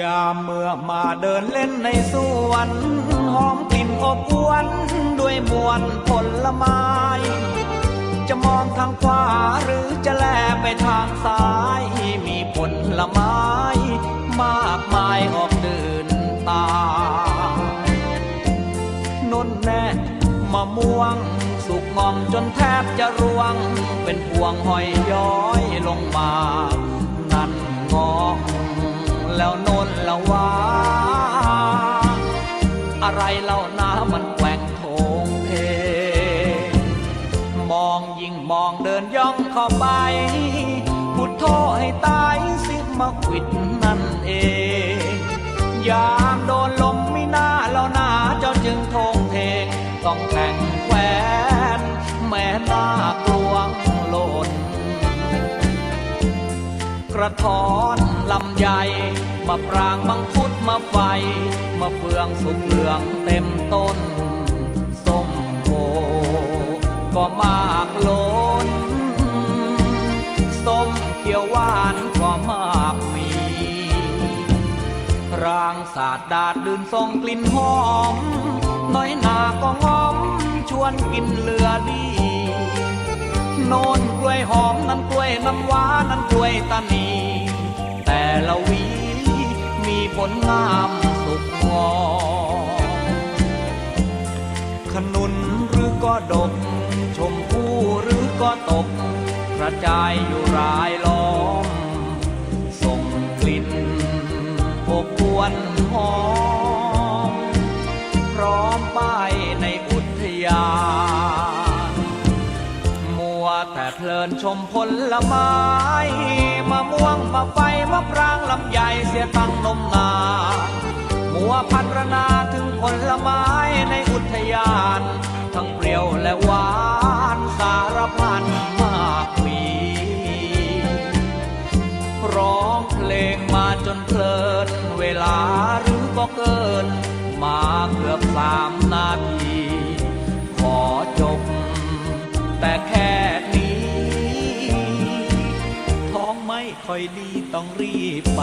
ยามเมื่อมาเดินเล่นในสวนหอมกลิ่นอบอวน ด้วยมวลผลไม้ จะมองทางขวาหรือจะแลไปทางซ้าย มีผลไม้ มากมายออกดื่นตานนแน่มะม่วง สุกงอมจนแทบจะร่วง เป็นพวงหอยย้อย เล่าน้ามันแกว่งโถงเท มองยิ่งมองเดินย่องเข้าไป พุทโธให้ตายสิมาควิดนั่นเอง ยามโดนลมไม่น่าแล้วนาเจ้าจึงทงเทงต้องแข่งแควนแม่นากลวงโลนกระท้อนลำใหญ่มาปรางมังคุดมาไฟ ฟืองสุกเหลืองเต็มต้นส้มโอก็มากล้นส้มเขียวหวานก็มากมีรางสาดดาดดื่นส่งกลิ่นหอม น้อยหนาก็ง้อมชวนกินเหลือดีโนนกล้วยหอมนั้นกล้วยน้ำว้านั้นกล้วยตานี แต่ละวีมีผลงาม ดก ชมพู่หรือก็ตก กระจายอยู่รายล้อม ส่งกลิ่นอบอวนหอม พร้อมป้ายในอุทยานมัวแต่เพลินชมผลไม้มะม่วงมะไฟมะปรางลำไยเสียตั้งนมนามัวพันรนาถึงผลไม้ในอุทยาน จนเพลินเวลาหรือก็เกิน มาเกือบสามนาที ขอจบ แต่แค่นี้ ท้องไม่ค่อยดีต้องรีบไป